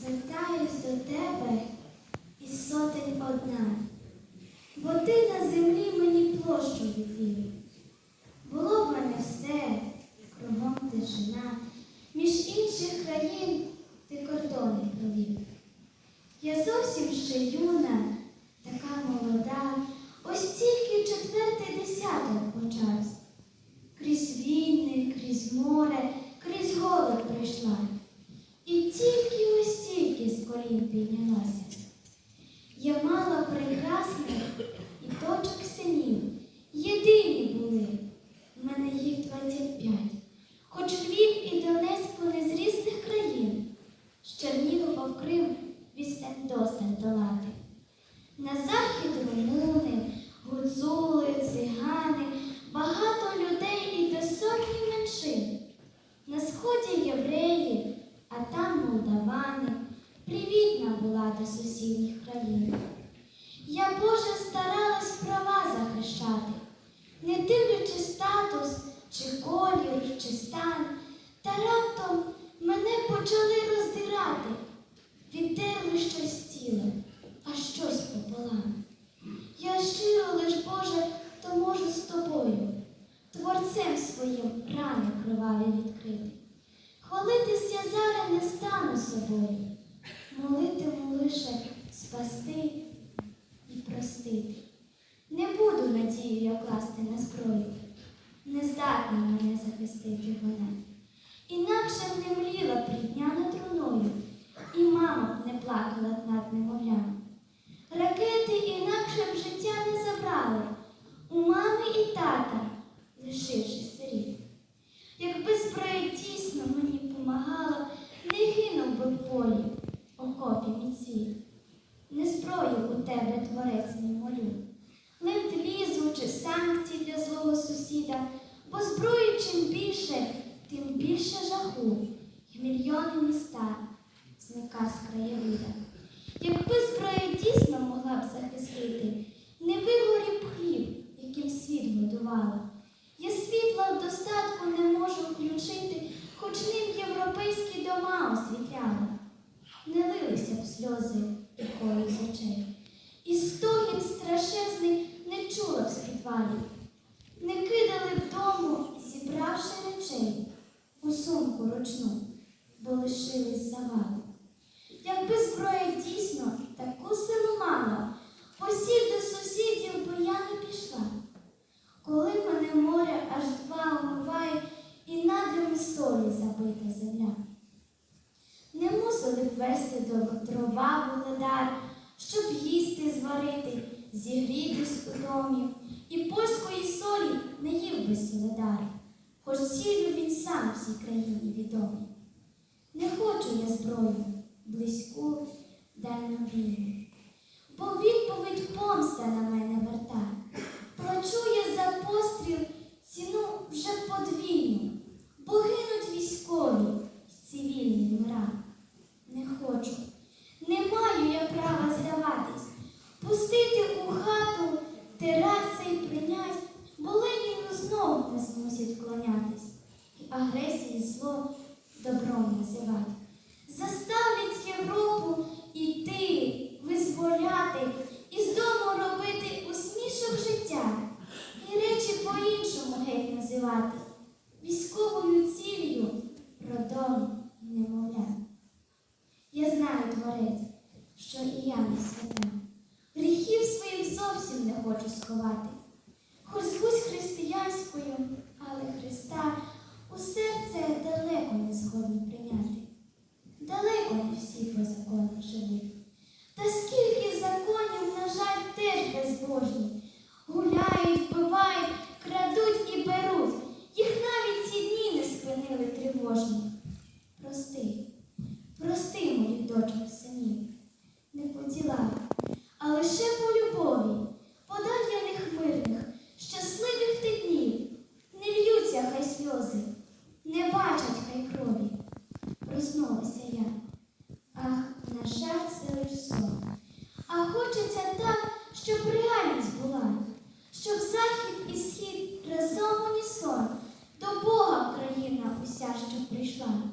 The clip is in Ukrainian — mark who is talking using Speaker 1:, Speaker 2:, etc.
Speaker 1: звертаюсь до тебе із сотень одна, бо ти на землі мені площу відвів. Було в мене все, кругом тишина, між інших країн ти кордони провів. Я зовсім ще юна, така молода, ось тільки четвертий десяток почався. Крізь війни, крізь море, крізь голод прийшла. Ось тільки піднялася. Я мала прекрасних своїм рани криваві відкрити. Хвалитись я зараз не стану собою, молитиму лише спасти і простити. Не буду надію я класти на зброю, не здатна мене захистити вона. Інакше б не мліла б рідня над труною, і мама б не плакала б над немовлям. Ракети інакше б життя не забрали у мами і тата, лишивши сиріт. Якби зброя дійсно мені помагала, не гинув би в полі, окопі міці. Не зброю у тебе, творець мій молю, ленд-лізу чи санкцій для злого сусіда, бо зброї чим більше, тим більше жаху, і мільйони міста зника з краєвида. Якби зброя дійсно могла б захистити, не вигорів б хліб, яким світ годувала. Я світла в достатку не можу включити, хоч ним європейські дома освітляла. Не лилися б сльози такої з очей. І стогін страшезний не чула б з підвалів. Не кидали б дому, зібравши речей у сумку ручну, бо лишились завали. Якби зброя дійсно таку силу мала, посів до сусідів би я не пішла. Коли мене море аж два омиває і надрами солі забита земля. Не мусили вести до дрова володар, щоб їсти зварити, зігрітись у домі, і польської солі не їв би солидар, хоч сіллю він сам всій країні відомий. Не хочу я зброю, близьку, дальнобійну, бо відповідь помста на мене верта. Агресії зло добром називати. Заставлять Європу іти, визволяти, і з дому робити усмішок життя, і речі по-іншому геть називати, військовою ціллю родом немовля. Я знаю, творець, що і я не свята. Гріхів своїх зовсім не хочу сховати. Хоч звусь християнською, але Христа Усе це далеко не згодні прийняти, далеко не всі по законах живих, Та скільки законів, на жаль, теж безбожні. Гуляють, вбивають, крадуть і беруть. Їх навіть ці дні не спинили тривожні. Прости, прости, моїх дочок синів, не по ділах, а лише по está.